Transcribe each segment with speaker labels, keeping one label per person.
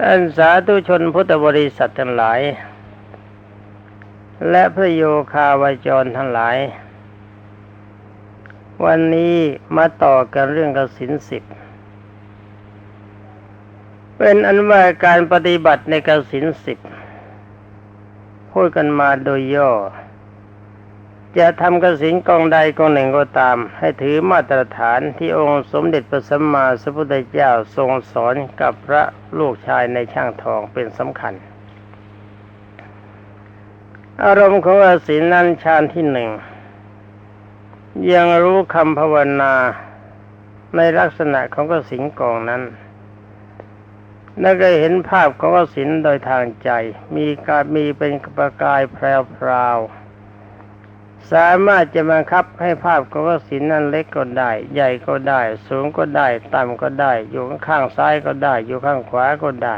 Speaker 1: ท่านสาธุชนพุทธบริษัททั้งหลาย และพระโยคาวาจรทั้งหลาย วันนี้มาต่อกันเรื่องกสินสิบ เป็นอันว่าการปฏิบัติในกสินสิบพูดกันมาโดยย่อ จะทำกสินกองใดกองหนึ่งก็ตาม ให้ถือมาตรฐานที่องค์สมเด็จพระสัมมาสัมพุทธเจ้าทรงสอนกับพระลูกชายในช่างทองเป็นสำคัญ อารมณ์ของกสินนั้นฌานที่หนึ่ง ยังรู้คำภาวนาในลักษณะของกสินกองนั้นนั่นก็เห็นภาพของกสินโดยทางใจ มีการมีเป็นประกายแพรวๆ สามารถจะบังคับให้ภาพของกสินนั้นเล็กก็ได้ ใหญ่ก็ได้ สูงก็ได้ ต่ำก็ได้ อยู่ข้างซ้ายก็ได้ อยู่ข้างขวาก็ได้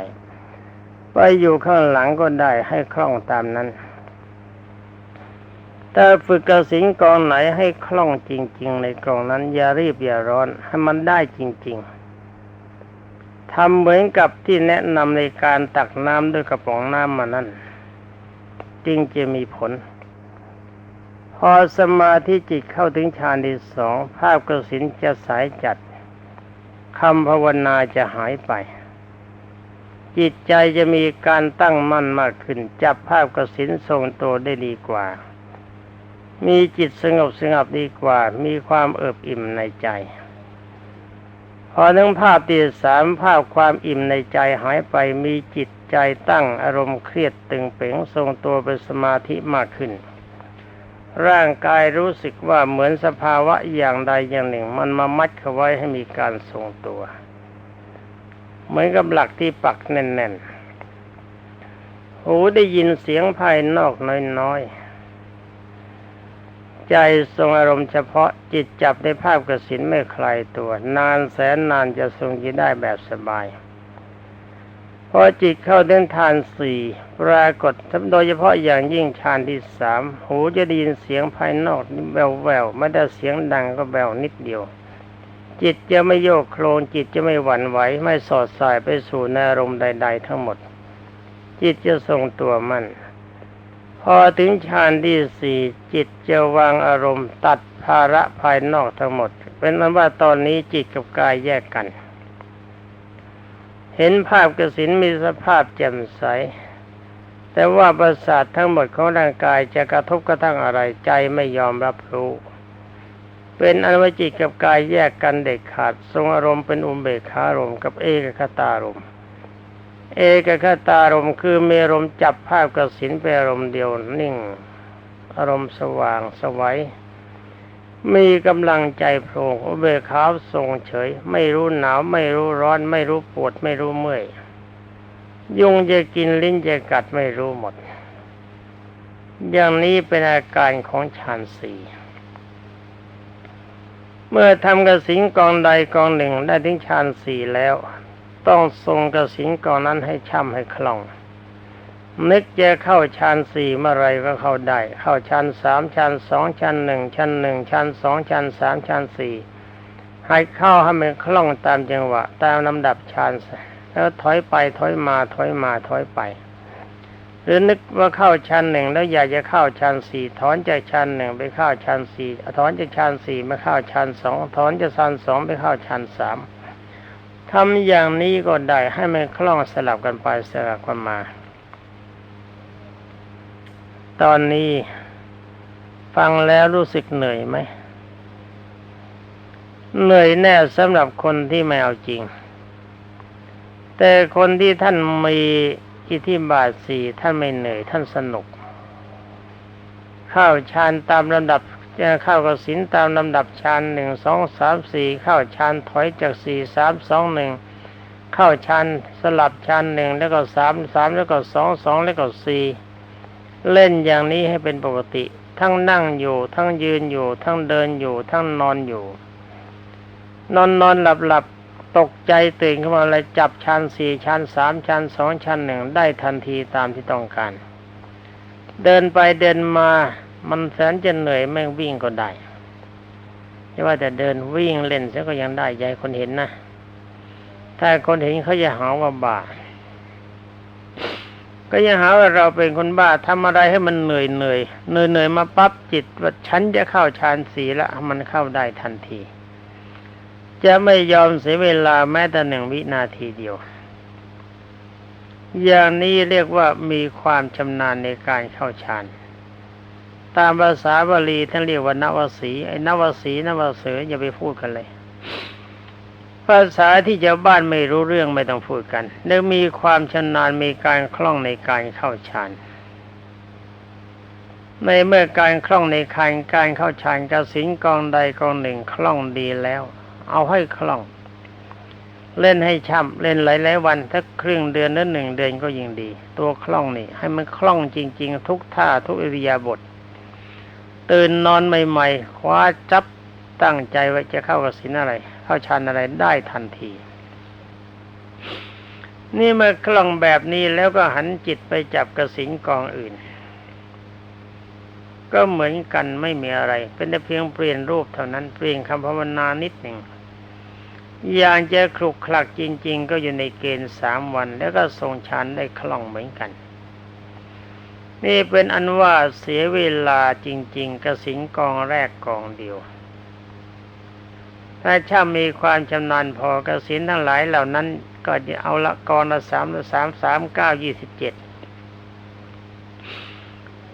Speaker 1: ไปอยู่ข้างหลังก็ได้ให้คล่องตามนั้นถ้าฝึกกระสินกองไหนให้คล่องจริง ๆ ในกองนั้น อย่ารีบอย่าร้อนให้มันได้จริง ๆทำเหมือนกับที่แนะนำในการตักน้ำด้วยกระป๋องน้ำมานั่นจึงจะมีผล พอสมาธิจิตเข้าถึงฌานที่สองภาพกสินจะสายจัดคำภาวนาจะหายไป จิตใจจะมีการตั้งมั่นมากขึ้น จับภาพกสินทรงตัวได้ดีกว่า มีจิตสงบสงบดีกว่า มีความเอิบอิ่มในใจ พอถึงภาพที่สามภาพความอิ่มในใจหายไปมีจิตใจตั้งอารมณ์เครียดตึงเป๋งทรงตัวเป็นสมาธิมากขึ้น ร่างกายรู้สึกว่าเหมือนสภาวะอย่างใดอย่างหนึ่ง มันมามัดเขาไว้ให้มีการทรงตัว เหมือนกับหลักที่ปักแน่นๆ หูได้ยินเสียงภายนอกน้อยๆ ใจทรงอารมณ์เฉพาะจิตจับในภาพกระสินไม่คลายตัว นานแสนนานจะทรงยินได้แบบสบาย พอจิตเข้าเดินทานสี่ปรากฏโดยเฉพาะอย่างยิ่งฌานที่สามหูจะได้ยินเสียงภายนอกแววแววไม่ได้เสียงดังก็แววนิดเดียว จิตจะไม่โยกโคลนจิตจะไม่หวั่นไหวไม่สอดสายไปสู่อารมณ์ใด ๆ ทั้งหมด จิตจะทรงตัวมั่นพอถึงฌานที่สี่จิตจะวางอารมณ์ตัดภาระภายนอกทั้งหมด เป็นนั้นว่าตอนนี้จิตกับกายแยกกัน เห็นภาพกสินมีสภาพแจ่มใส แต่ว่าประสาททั้งหมดของร่างกายจะกระทบกระทั่งอะไรใจไม่ยอมรับรู้ เป็นอนุจิตกับกายแยกกันเด็ดขาด ทรงอารมณ์เป็นอุเบกขารมกับเอกคตารมเอกคตารมคือมีอารมณ์จับภาพกสินเป็นอารมณ์เดียวนิ่ง อารมณ์สว่างสวัย มีกำลังใจโปร่งเบิกขาวทรงเฉย ไม่รู้หนาว ไม่รู้ร้อน ไม่รู้ปวด ไม่รู้เมื่อยยุงจะกินลิ้นจะกัดไม่รู้หมด อย่างนี้เป็นอาการของฌานสี่เมื่อทำกระสิงกองใดกองหนึ่งได้ถึงฌานสี่แล้ว ต้องทรงกระสินกอนนั้นให้ช่ำให้คล่อง นึกจะเข้าชั้นสี่เมื่อไรก็เข้าได้ เข้าชั้นสามชั้นสองชั้นหนึ่งชั้นหนึ่งชั้นสองชั้นสามชั้นสี่ให้เข้าให้มันคล่องตามจังหวะ ตามลำดับชั้นแล้วถอยไปถอยมาถอยมาถอยไป หรือนึกว่าเข้าชั้นหนึ่งแล้วอยากจะเข้าชั้นสี่ถอนจากชั้นหนึ่งไปเข้าชั้นสี่ถอนจากชั้นสี่มาเข้าชั้นสองถอนจากชั้นสองไปเข้าชั้นสามทำอย่างนี้ก็ได้ให้มันคล่องสลับกันไปสลับกันมา ตอนนี้ฟังแล้วรู้สึกเหนื่อยไหม เหนื่อยแน่สำหรับคนที่ไม่เอาจริง แต่คนที่ท่านมีอิทธิบาทสี่ท่านไม่เหนื่อยท่านสนุก เข้าฌานตามลำดับจะเข้ากับศีลตามลำดับฌานหนึ่งสองสามสี่เข้าฌานถอยจากสี่สามสองหนึ่งเข้าฌานสลับฌานหนึ่งแล้วก็สามสามแล้วก็สองสองแล้วก็สี่ เล่นอย่างนี้ให้เป็นปกติ ทั้งนั่งอยู่ ทั้งยืนอยู่ ทั้งเดินอยู่ ทั้งนอนอยู่ นอนนอนหลับหลับตกใจตื่นขึ้นมาอะไรจับชั้นสี่ชั้นสามชั้นสองชั้นหนึ่งได้ทันทีตามที่ต้องการ เดินไปเดินมามันแสนจะเหนื่อยแม่งวิ่งก็ได้ไม่ว่าแต่เดินวิ่งเล่นซะก็ยังได้ใจคนเห็นนะ ถ้าคนเห็นเขาจะหาว่าบา ก็ยังหาว่าเราเป็นคนบ้าทำอะไรให้มันเหนื่อยเหนื่อยเหนื่อยเหนื่อยมาปั๊บจิตว่าฉันจะเข้าฌานสีล้วมันเข้าได้ทันที จะไม่ยอมเสียเวลาแม้แต่หนึ่งวินาทีเดียว อย่างนี้เรียกว่ามีความชำนาญในการเข้าฌานตามภาษาบาลีท่านเรียกว่านวสีไอ้นวสีนวเสืออย่าไปพูดกันเลย ภาษาที่ชาวบ้านไม่รู้เรื่องไม่ต้องพูดกันเนื่องมีความชำนาญมีการคล่องในการเข้าฌานในเมื่อการคล่องในการการเข้าฌานกสินกองใดกองหนึ่งคล่องดีแล้ว เอาให้คล่อง เล่นให้ช่ำเล่นหลายๆวันถ้าครึ่งเดือนหรือหนึ่งเดือนก็ยิ่งดี ตัวคล่องนี่ ให้มันคล่องจริง ๆ ทุกท่าทุกอิริยาบถตื่นนอนใหม่ๆคว้าจับตั้งใจไว้จะเข้ากสินอะไร เข้าฌานอะไรได้ทันที นี่เมื่อคล่องแบบนี้แล้วก็หันจิตไปจับกระสินกองอื่น ก็เหมือนกันไม่มีอะไร เป็นแต่เพียงเปลี่ยนรูปเท่านั้นเปลี่ยนคำภาวนานิดหนึ่งอย่างจะคลุกคลักจริง ๆ ก็อยู่ในเกณฑ์สามวัน แล้วก็ทรงฌานได้คล่องเหมือนกัน นี่เป็นอันว่าเสียเวลาจริง ๆ กระสินกองแรกกองเดียว ถ้าช่ามีความชำนาญพอกสินทั้งหลายเหล่านั้น ก็จะเอาละกองละสามละสามสามเก้ายี่สิบเจ็ด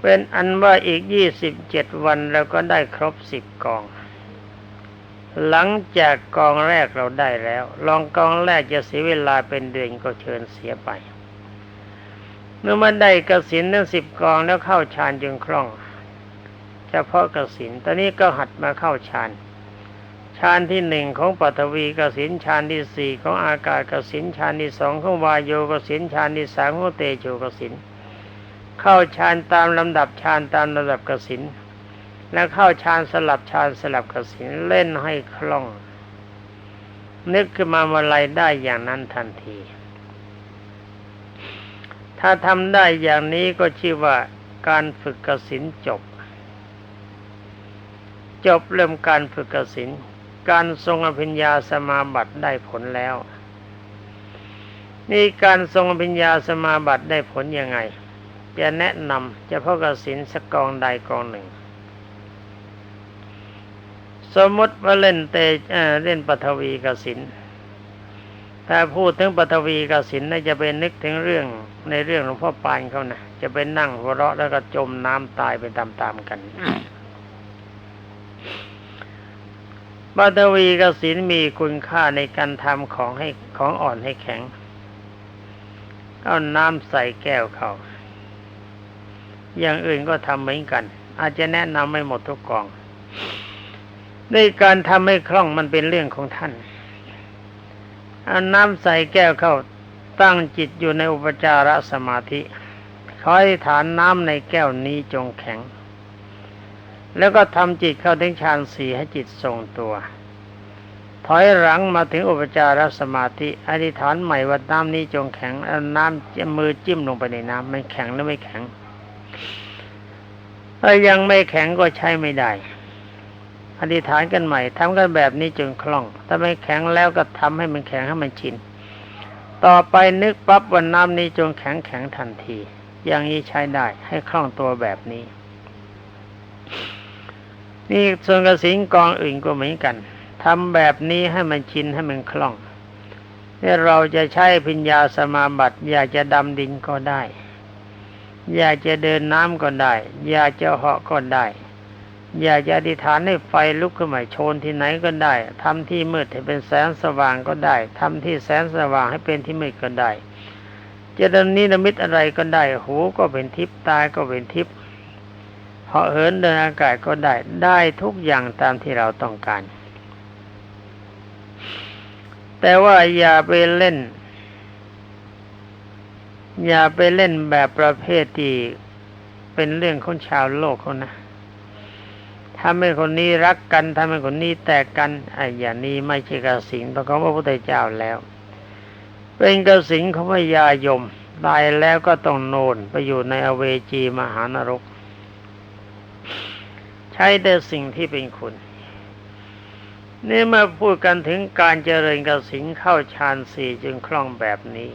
Speaker 1: เป็นอันว่าอีกยี่สิบเจ็ดวันเราก็ได้ครบสิบกอง หลังจากกองแรกเราได้แล้ว ลองกองแรกจะเสียเวลาเป็นเดือนก็เชิญเสียไป เมื่อมันได้กสินทั้งสิบกองแล้วเข้าฌานจึงคล่อง เฉพาะกสินตอนนี้ก็หัดมาเข้าฌาน ฌานที่หนึ่งของปัทวีกสินฌานที่สี่ของอากาศกสินฌานที่สองของวายโยกสินฌานที่สามของเตโชกสินเข้าฌานตามลำดับฌานตามลำดับกสินแล้วเข้าฌานสลับฌานสลับกสินเล่นให้คล่อง นึกขึ้นมาเมื่อไรได้อย่างนั้นทันที ถ้าทำได้อย่างนี้ก็ชื่อว่าการฝึกกสินจบ จบเริ่มการฝึกกสิน การทรงอภิญญาสมาบัติได้ผลแล้ว นี่การทรงอภิญญาสมาบัติได้ผลยังไง จะแนะนำเฉพาะกสินสักกองใดกองหนึ่ง สมมติว่าเล่นเตเเล่นปฐวีกสินถ้าพูดถึงปฐวีกสินน่าจะเป็นนึกถึงเรื่องในเรื่องหลวงพ่อปานเขานะจะเป็นนั่งหัวเราะแล้วก็จมน้ำตายไปตามๆกัน ปฐวีกสินมีคุณค่าในการทำของให้ของอ่อนให้แข็ง เอาน้ำใส่แก้วเขา อย่างอื่นก็ทำเหมือนกัน อาจจะแนะนำไม่หมดทุกกองในการทำให้คล่องมันเป็นเรื่องของท่านเอาน้ำใส่แก้วเข้าตั้งจิตอยู่ในอุปจารสมาธิคอยฐานน้ำในแก้วนี้จงแข็ง แล้วก็ทำจิตเข้าถึงฌานสี่ให้จิตทรงตัว ถอยหลังมาถึงอุปจารสมาธิอธิษฐานใหม่ว่าน้ำนี้จงแข็งเอาน้ำมือจิ้มลงไปในน้ำมันแข็งหรือไม่แข็งถ้ายังไม่แข็งก็ใช้ไม่ได้อธิษฐานกันใหม่ทำกันแบบนี้จนคล่อง ถ้าไม่แข็งแล้วก็ทำให้มันแข็งให้มันชิน ต่อไปนึกปั๊บวันน้ำนี้จงแข็งแข็งทันที อย่างนี้ใช้ได้ให้คล่องตัวแบบนี้ นี่ส่วนกระสิงกองอื่นก็เหมือนกันทำแบบนี้ให้มันชินให้มันคล่องที่เราจะใช้พิญญาสมาบัติอยากจะดำดินก็ได้ อยากจะเดินน้ำก็ได้ อยากจะเหาะก็ได้ อยากจะอธิษฐานให้ไฟลุกขึ้นมาโชนที่ไหนก็ได้ทำที่มืดให้เป็นแสงสว่างก็ได้ทำที่แสงสว่างให้เป็นที่มืดก็ได้จะดำนินมิตอะไรก็ได้ หูก็เป็นทิพย์ตาก็เป็นทิพย์าะเหินเดินอากาศก็ได้ได้ทุกอย่างตามที่เราต้องการ แต่ว่าอย่าไปเล่น อย่าไปเล่นแบบประเภทที่เป็นเรื่องของชาวโลกเขานะทำให้คนนี้รักกันทำให้คนนี้แตกกันไอ้อย่างนี้ไม่ใช่กสิงของพระพุทธเจ้าแล้ว เป็นกสิงของพญายมตายแล้วก็ต้องโนนไปอยู่ในอเวจีมหานรก ใช้แต่สิ่งที่เป็นคุณ นี่มาพูดกันถึงการเจริญกสิงเข้าฌานสี่จึงคล่องแบบนี้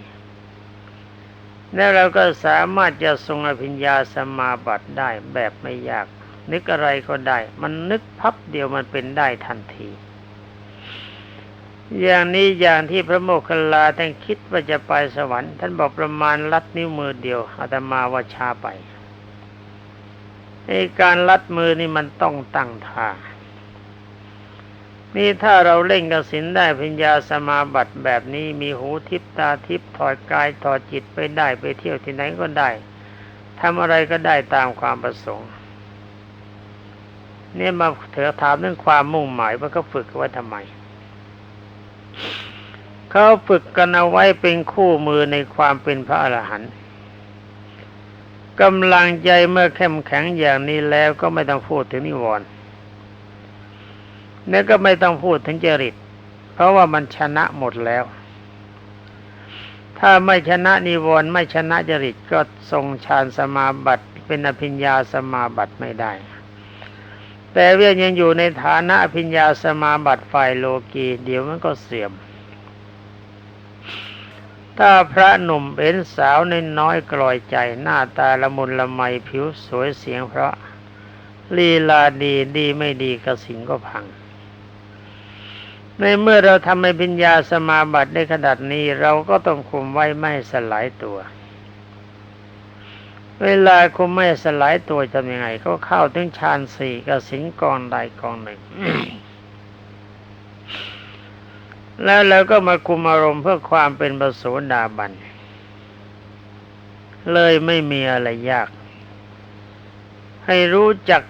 Speaker 1: แล้วเราก็สามารถจะทรงอภิญญาสมาบัติได้แบบไม่ยาก นึกอะไรก็ได้ มันนึกพับเดียวมันเป็นได้ทันทีอย่างนี้อย่างที่พระโมคคัลลาท่านคิดว่าจะไปสวรรค์ ท่านบอกประมาณลัดนิ้วมือเดียวอาตมาว่าชาไป ไอการลัดมือนี่มันต้องตั้งท่านี่ถ้าเราเล่นกสินได้ปัญญาสมาบัติแบบนี้มีหูทิพตาทิพถอดกายถอดจิตไปได้ไปเที่ยวที่ไหนก็ได้ทำอะไรก็ได้ตามความประสงค์ เนี่ยมาเถอะถามเรื่องความมุ่งหมายว่าเขาฝึกไว้ทำไม เขาฝึกกันเอาไว้เป็นคู่มือในความเป็นพระอรหันต์ กำลังใจเมื่อเข้มแข็งอย่างนี้แล้วก็ไม่ต้องพูดถึงนิวรณ์นี่ก็ไม่ต้องพูดถึงจริต เพราะว่ามันชนะหมดแล้ว ถ้าไม่ชนะนิวรณ์ไม่ชนะจริตก็ทรงฌานสมาบัติ เป็นอภิญญาสมาบัติไม่ได้ แต่เวียยังอยู่ในฐานะอภิญญาสมาบัติฝ่ายโลกีเดี๋ยวมันก็เสื่อม ถ้าพระหนุ่มเป็นสาวในน้อยกลอยใจหน้าตาละมุนละไมผิวสวยเสียงเพราะลีลาดีดีไม่ดีกระสินก็พัง ในเมื่อเราทำให้ปัญญาสมาบัติในขนาดนี้เราก็ต้องคุมไว้ไม่สลายตัว เวลาคุมไม่สลายตัวจะยังไง ก็เข้าถึงฌานสี่กระสินกองใดกองหนึ่ง แล้วเราก็มาคุมอารมณ์เพื่อความเป็นประโสดาบัน เลยไม่มีอะไรยาก ให้รู้จัก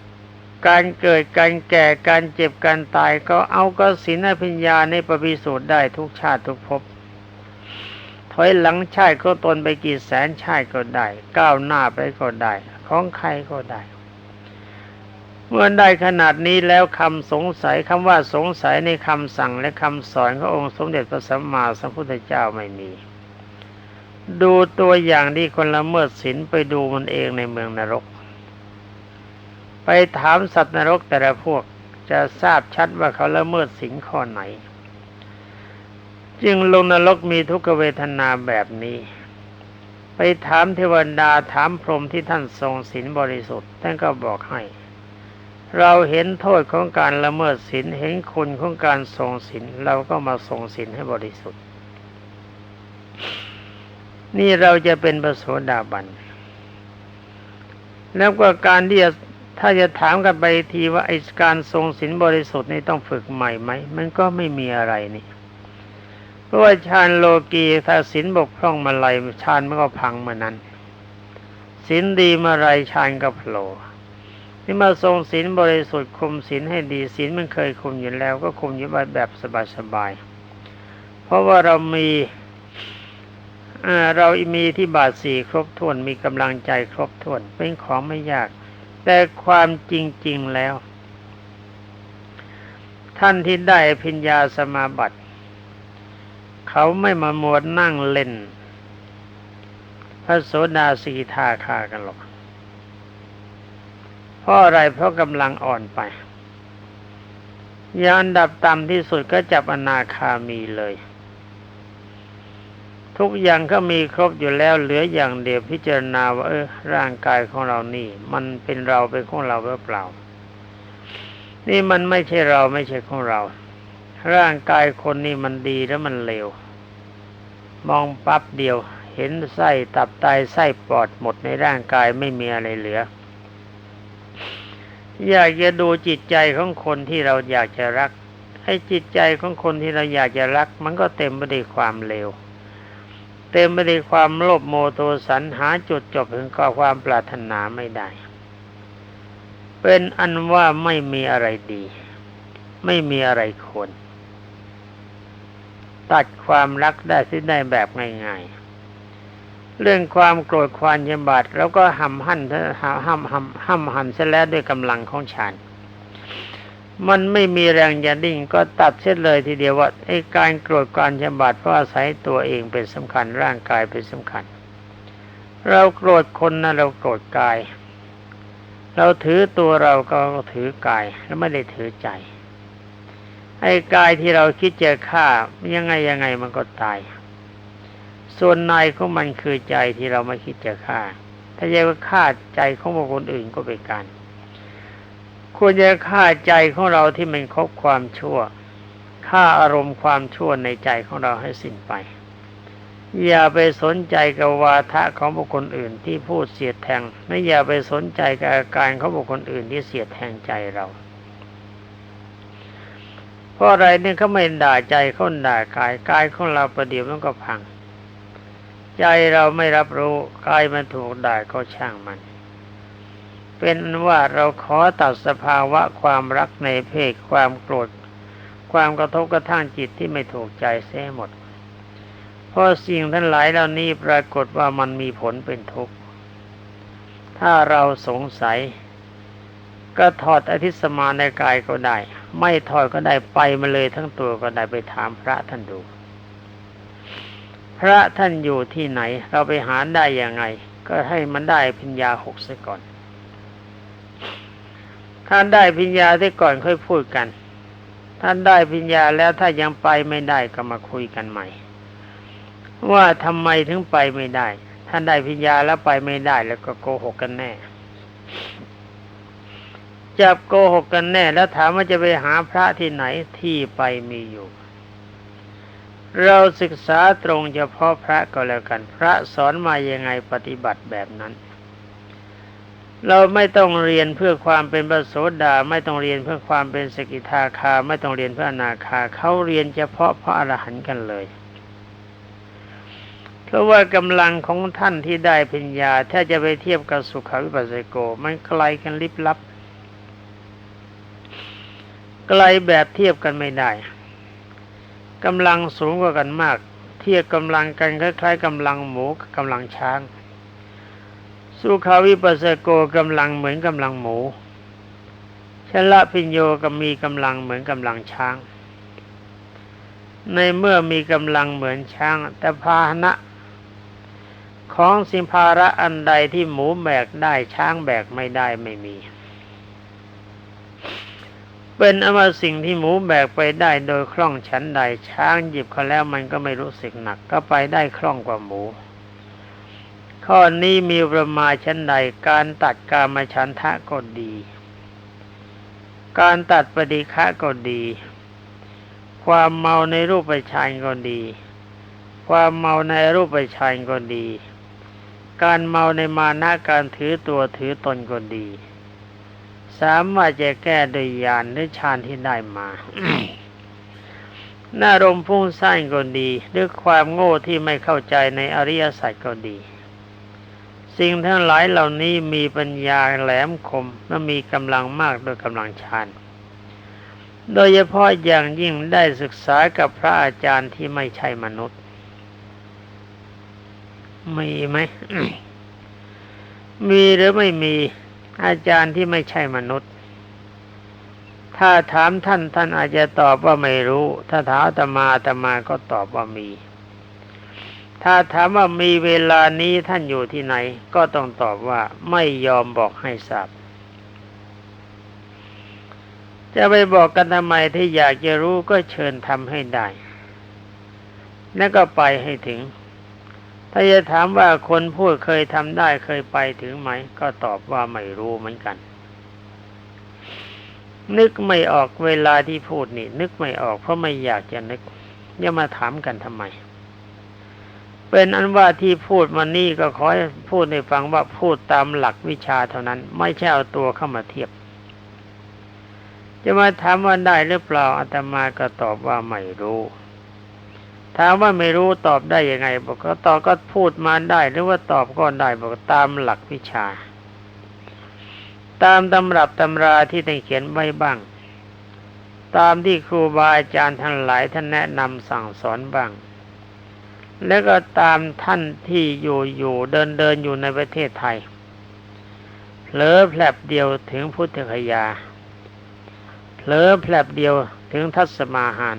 Speaker 1: การเกิดการแก่การเจ็บการตายก็เอาก็สินพิญญาในปฏิสูจน์ได้ทุกชาติทุกภพถอยหลังชาติก็ตนไปกี่แสนชาติก็ได้ ก้าวหน้าไปก็ได้ ของใครก็ได้ เมื่อได้ขนาดนี้แล้วคำสงสัยคำว่าสงสัยในคำสั่งและคำสอนขององค์สมเด็จพระสัมมาสัมพุทธเจ้าไม่มี ดูตัวอย่างที่คนละเมิดศีลไปดูมันเองในเมืองนรก ไปถามสัตว์นรกแต่ละพวกจะทราบชัดว่าเขาละเมิดศีลข้อไหน จึงลงนรกมีทุกขเวทนาแบบนี้ ไปถามเทวดาถามพรหมที่ท่านทรงศีลบริสุทธิ์ท่านก็บอกให้ เราเห็นโทษของการละเมิดศีลเห็นคุณของการทรงศีลเราก็มาทรงศีลให้บริสุทธิ์ นี่เราจะเป็นประโสดาบัน แล้วก็การที่จะถ้าจะถามกันไปทีว่าไอ้การทรงศีลบริสุทธิ์นี่ต้องฝึกใหม่ไหมมันก็ไม่มีอะไรนี่เพราะว่าฌานโลกีถ้าศีลบกพร่องมาไรฌานมันก็พังเมื่อนั้นศีลดีมาไรฌานก็โผล่ ที่มาทรงศีลบริสุทธิ์คุมศีลให้ดีศีลมันเคยคุมอยู่แล้ว ก็คุมอยู่แบบสบายๆเพราะว่าเรามีเรามีที่บาทสี่ครบถ้วนมีกำลังใจครบถ้วนเป็นของไม่ยาก แต่ความจริง ๆแล้ว ท่านที่ได้พิญญาสมาบัติ เขาไม่มามัวนั่งเล่น พระโสดาสีทาคากันหรอก ราะอะไรเพราะกำลังอ่อนไปยาอันดับต่ำที่สุดก็จับอนาคามีเลย ทุกอย่างก็มีครบอยู่แล้วเหลืออย่างเดียวพิจารณาว่าเออร่างกายของเรานี่ มันเป็นเราเป็นของเราหรือเปล่า นี่มันไม่ใช่เราไม่ใช่ของเรา ร่างกายคนนี่มันดีแล้วมันเลวมองปั๊บเดียว เห็นไส้ตับไตไส้ปอดหมดในร่างกายไม่มีอะไรเหลือ อยากจะดูจิตใจของคนที่เราอยากจะรักให้จิตใจของคนที่เราอยากจะรัก มันก็เต็มไปด้วยความเลวเต็มไปด้วยความโลภโมโทสันหาจุดจบถึงก็ความปรารถนาไม่ได้ เป็นอันว่าไม่มีอะไรดี ไม่มีอะไรควรตัดความรักได้ที่ได้แบบง่ายๆ เรื่องความโกรธความยำบาดแล้วก็ห้ำหั่นห้ำห้ำห้ำห้ำหันเสียแล้วด้วยกำลังของฌานมันไม่มีแรงยันดิ่งก็ตัดเสียเลยทีเดียวว่าไอ้การโกรธการยำบาดเพราะอาศัยตัวเองเป็นสำคัญร่างกายเป็นสำคัญ เราโกรธคนนะเราโกรธกาย เราถือตัวเราก็ถือกายแล้วไม่ได้ถือใจไอ้กายที่เราคิดจะฆ่ายังไงยังไงมันก็ตาย
Speaker 2: ส่วนในของมันคือใจที่เราไม่คิดจะฆ่า ถ้าจะว่าฆ่าใจของบุคคลอื่นก็เป็นการควรจะฆ่าใจของเราที่มันครบความชั่วฆ่าอารมณ์ความชั่วในใจของเราให้สิ้นไป อย่าไปสนใจกับวาทะของบุคคลอื่นที่พูดเสียดแทงไม่อย่าไปสนใจกับอาการของบุคคลอื่นที่เสียดแทงใจเรา เพราะอะไรเนี่ยเขาไม่ด่าใจเขาด่ากายกายของเราประเดี๋ยวมันก็พัง ใจเราไม่รับรู้กายมันถูกด่าก็ช่างมัน เป็นว่าเราขอตัดสภาวะความรักในเพศความโกรธ ความกระทบกระทั่งจิตที่ไม่ถูกใจเสียหมด เพราะสิ่งทั้งหลายเหล่านี้ปรากฏว่ามันมีผลเป็นทุกข์ ถ้าเราสงสัย ก็ถอดอธิสมาในกายก็ได้ ไม่ถอดก็ได้ไปมาเลยทั้งตัวก็ได้ไปถามพระท่านดู พระท่านอยู่ที่ไหน เราไปหาได้ยังไง ก็ให้มันได้พิญญาหกซะก่อน ถ้าได้พิญญาซะก่อนค่อยพูดกันท่านได้ปัญญาแล้วถ้ายังไปไม่ได้ก็มาคุยกันใหม่ ว่าทำไมถึงไปไม่ได้ท่านได้ปัญญาแล้วไปไม่ได้แล้วก็โกหกกันแน่จับโกหกกันแน่ แล้วถามว่าจะไปหาพระที่ไหนที่ไปมีอยู่ เราศึกษาตรงเฉพาะพระก็แล้วกัน พระสอนมายังไงปฏิบัติแบบนั้น เราไม่ต้องเรียนเพื่อความเป็นพระโสดาไม่ต้องเรียนเพื่อความเป็นสกิทาคา ไม่ต้องเรียนเพื่ออนาคาเขาเรียนเฉพาะพระอรหันต์กันเลยเพราะว่ากำลังของท่านที่ได้ปัญญา ถ้าจะไปเทียบกับสุขวิปัสสโก มันไกลกันลิบลับ ไกลแบบเทียบกันไม่ได้ กำลังสูงกว่ากันมาก เทียบกำลังกันคล้ายๆกำลังหมูกับกำลังช้าง สุขาวิปัสสโกกำลังเหมือนกำลังหมูชละพิญโยก็มีกำลังเหมือนกำลังช้าง ในเมื่อมีกำลังเหมือนช้าง แต่พาหนะ ของสิมภาระอันใดที่หมูแบกได้ช้างแบกไม่ได้ไม่มี เป็นอมาสิ่งที่หมูแบกไปได้โดยคล่องฉันใดช้างหยิบเขาแล้วมันก็ไม่รู้สึกหนัก ก็ไปได้คล่องกว่าหมู ข้อนี้มีประมาชั้นใดการตัดกามฉันทะก็ดี การตัดปฏิฆะก็ดี ความเมาในรูปฌานก็ดี ความเมาในรูปฌานก็ดี การเมาในมานะการถือตัวถือตนก็ดี สามารถจะแก้โดยญาณหรือฌานที่ได้มาหน้ารมพุ่งสร้างก็ดีด้วยความโง่ที่ไม่เข้าใจในอริยสัจก็ดี สิ่งทั้งหลายเหล่านี้มีปัญญาแหลมคมและมีกำลังมากโดยกำลังฌานโดยเฉพาะอย่างยิ่งได้ศึกษากับพระอาจารย์ที่ไม่ใช่มนุษย์ มีไหม มีหรือไม่มี อาจารย์ที่ไม่ใช่มนุษย์ ถ้าถามท่านท่านอาจจะตอบว่าไม่รู้ ถ้าถามตมาตมาก็ตอบว่ามี ถ้าถามว่ามีเวลานี้ท่านอยู่ที่ไหน ก็ต้องตอบว่าไม่ยอมบอกให้ทราบจะไปบอกกันทำไมที่อยากจะรู้ก็เชิญทำให้ได้ แล้วก็ไปให้ถึง ถ้าจะถามว่าคนพูดเคยทำได้เคยไปถึงไหม ก็ตอบว่าไม่รู้เหมือนกัน นึกไม่ออกเวลาที่พูดนี่ นึกไม่ออกเพราะไม่อยากจะนึกอย่ามาถามกันทำไม เป็นอันว่าที่พูดมานี่ก็ขอให้พูดในฟังว่าพูดตามหลักวิชาเท่านั้น ไม่ใช่เอาตัวเข้ามาเทียบ จะมาถามว่าได้หรือเปล่าอาตมาก็ตอบว่าไม่รู้ ถามว่าไม่รู้ตอบได้ยังไง บอกก็ตอบก็พูดมาได้ หรือว่าตอบก็ได้บอกตามหลักวิชา ตามตำรับตำราที่ได้เขียนไว้บ้าง ตามที่ครูบาอาจารย์ทั้งหลายท่านแนะนำสั่งสอนบ้าง แล้วก็ตามท่านที่อยู่อยู่เดินเดินอยู่ในประเทศไทยเผลอแผลบเดียวถึงพุทธคยาเผลอแผลบเดียวถึงทัศมาหาร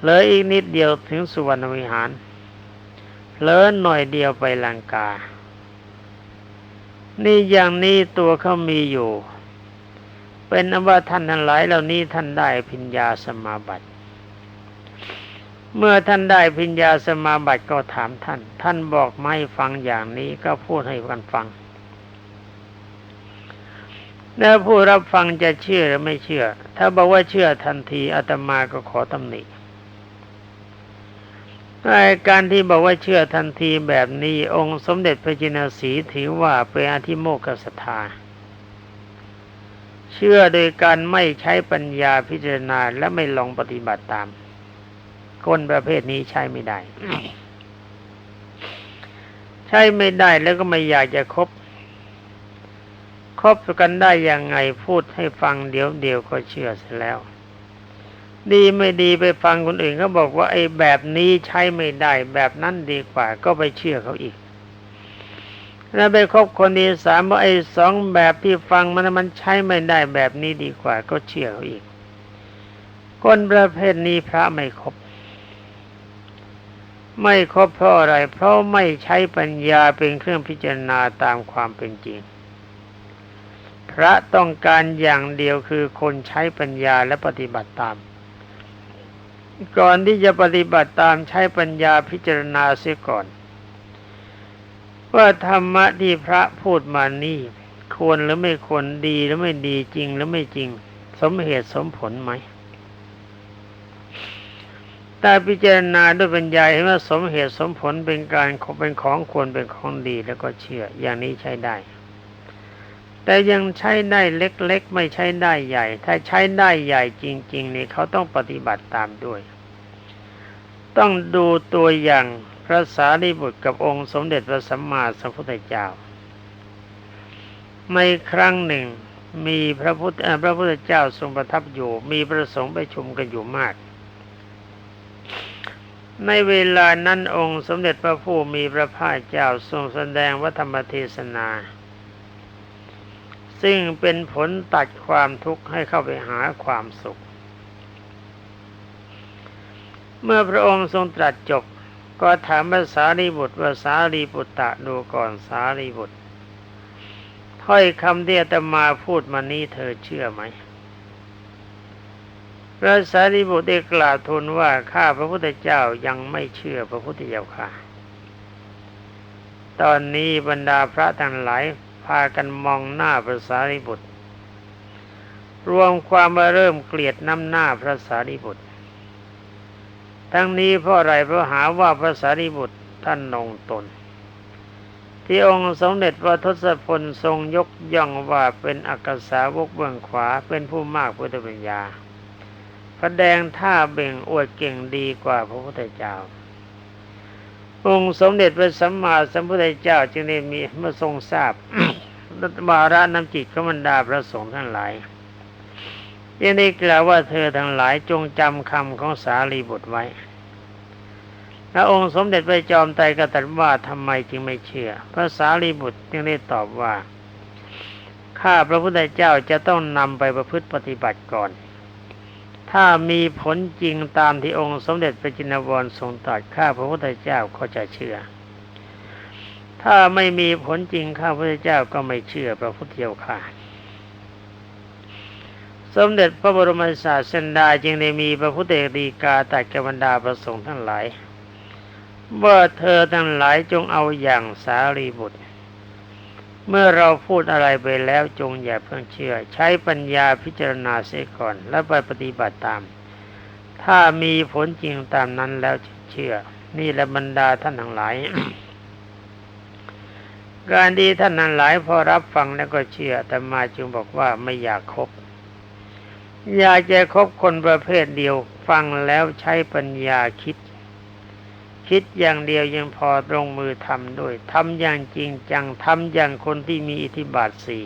Speaker 2: เผลออีกนิดเดียวถึงสุวรรณวิหารเผลอหน่อยเดียวไปลังกา นี่อย่างนี้ตัวเขามีอยู่ เป็นนว่าท่านทั้งหลายเหล่านี้ท่านได้พิญญาสมาบัติ เมื่อท่านได้พิญญาสมาบัติก็ถามท่าน ท่านบอกไม่ฟังอย่างนี้ก็พูดให้กันฟังแล้วผู้รับฟังจะเชื่อหรือไม่เชื่อ ถ้าบอกว่าเชื่อทันทีอาตมาก็ขอตำหนิ การที่บอกว่าเชื่อทันทีแบบนี้ องค์สมเด็จพระจินสีถือว่าเป็นอธิโมกขศรัทธาเชื่อโดยการไม่ใช้ปัญญาพิจารณาและไม่ลองปฏิบัติตาม คนประเภทนี้ใช้ไม่ได้ ใช้ไม่ได้แล้วก็ไม่อยากจะคบ คบกันได้ยังไงพูดให้ฟังเดี๋ยวเดียวก็เชื่อเสียแล้ว ดีไม่ดีไปฟังคนอื่นเขาบอกว่าไอ้แบบนี้ใช้ไม่ได้ แบบนั้นดีกว่า ก็ไปเชื่อเขาอีก แล้วไปคบคนที่สามว่าไอ้สองแบบที่ฟังมันมันใช้ไม่ได้ แบบนี้ดีกว่า ก็เชื่อเขาอีก คนประเภทนี้พระไม่คบ ไม่ครบเพราะอะไร เพราะไม่ใช้ปัญญาเป็นเครื่องพิจารณาตามความเป็นจริงพระต้องการอย่างเดียวคือคนใช้ปัญญาและปฏิบัติตาม ก่อนที่จะปฏิบัติตามใช้ปัญญาพิจารณาเสียก่อน ว่าธรรมะที่พระพูดมานี่ควรหรือไม่ควรดีหรือไม่ดีจริงหรือไม่จริง สมเหตุสมผลไหมแต่พิจารณาด้วยปัญญาเห็นว่าสมเหตุสมผลเป็นการเป็นของควรเป็นของดีแล้วก็เชื่ออย่างนี้ใช้ได้ แต่ยังใช้ได้เล็กๆ ไม่ใช้ได้ใหญ่ ถ้าใช้ได้ใหญ่จริง ๆ นี่เขาต้องปฏิบัติตามด้วย ต้องดูตัวอย่างพระสารีบุตรกับองค์สมเด็จพระสัมมาสัมพุทธเจ้า ในครั้งหนึ่งมีพระพุทธพระพุทธเจ้าทรงประทับอยู่ มีประสงค์ไปชุมกันอยู่มาก ในเวลานั้นองค์สมเด็จพระผู้มีพระภาคเจ้าทรงแสดงวัธรรมเทศนา ซึ่งเป็นผลตัดความทุกข์ให้เข้าไปหาความสุข เมื่อพระองค์ทรงตรัสจบ ก็ถามภาษารีบุตรว่าสารีบุตรตะดูก่อนสารีบุตรถ้อยคำที่อาตมาพูดมานี้เธอเชื่อไหมพระสารีบุตรได้กล่าวทูลว่าข้าพระพุทธเจ้ายังไม่เชื่อพระพุทธเจ้าค่ะ ตอนนี้บรรดาพระทั้งหลายากันมองหน้าพระสารีบุตร รวมความมาเริ่มเกลียดน้ำหน้าพระสารีบุตร ทั้งนี้เพราะอะไรเพราะหาว่าพระสารีบุตรท่านนงตน ที่องค์สมเด็จพระทศพลทรงยกย่องว่าเป็นอักษาวกเบื้องขวาเป็นผู้มากพุทธปัญญาแสดงท่าเบ่งอวดเก่งดีกว่าพระพุทธเจ้าองค์สมเด็จพระสัมมาสัมพุทธเจ้าจึงได้มีเมื่อทรงทราบ รัตบาระน้ำจิตขมันดาพระสงฆ์ทั้งหลายยังได้กล่าวว่าเธอทั้งหลายจงจำคำของสารีบุตรไว้ พระองค์สมเด็จพระจอมไตรก็ตรัสว่าทำไมจึงไม่เชื่อ พระสารีบุตรจึงได้ตอบว่า ข้าพระพุทธเจ้าจะต้องนำไปประพฤติปฏิบัติก่อน ถ้ามีผลจริงตามที่องค์สมเด็จพระจินวรทรงตรัสข้าพระพุทธเจ้าก็จะเชื่อ ถ้าไม่มีผลจริงข้าพระเจ้าก็ไม่เชื่อพระพุทธเจ้าค่ะสมเด็จพระบรมศาสดาจึงได้มีพระพุทธดีกาตักับบรรดาประสงค์ทั้งหลายว่าเธอทั้งหลายจงเอาอย่างสารีบุตร เมื่อเราพูดอะไรไปแล้วจงอย่าเพิ่งเชื่อ ใช้ปัญญาพิจารณาเสียก่อน แล้วไปปฏิบัติตาม ถ้ามีผลจริงตามนั้นแล้วเชื่อ นี่แหละบรรดาท่านทั้งหลาย การดีท่านนั้นหลายพอรับฟังแล้วก็เชื่อแต่มาจึงบอกว่าไม่อยากคบ อยากจะคบคนประเภทเดียวฟังแล้วใช้ปัญญาคิด คิดอย่างเดียวยังพอตรงมือทำด้วยทำอย่างจริงจังทำอย่างคนที่มีอิทธิบาทสี่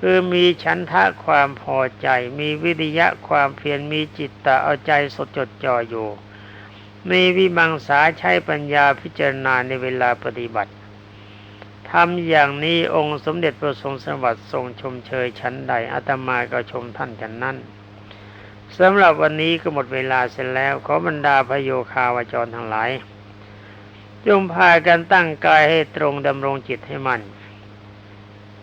Speaker 2: คือมีฉันทะความพอใจ มีวิริยะความเพียรมีจิตตะเอาใจสดจดจ่ออยู่ มีวิมังสาใช้ปัญญาพิจารณาในเวลาปฏิบัติ ทำอย่างนี้องค์สมเด็จพระทรงสวัสดิ์ทรงชมเชยชั้นใดอาตมาก็ชมท่านฉันนั้นสำหรับวันนี้ก็หมดเวลาเสร็จแล้ว ขอบรรดาพโยคาวจรทั้งหลายจงพากันตั้งกายให้ตรงดำรงจิตให้มัน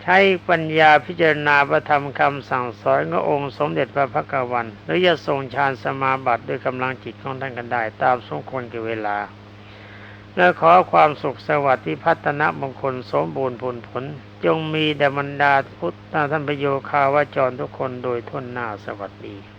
Speaker 2: ใช้ปัญญาพิจารณาประธรรมคำสั่งสอนขององค์สมเด็จพระพักวัน หรือจะทรงฌานสมาบัติด้วยกำลังจิตของท่านกันได้ ตามสมควรแก่เวลา และขอความสุขสวัสดิ์ที่พัฒนมงคลสมบูรณ์ผลผล จงมีแด่บรรดาพุทธท่านประโยคาวาจรทุกคนโดยทุนหน้าสวัสดี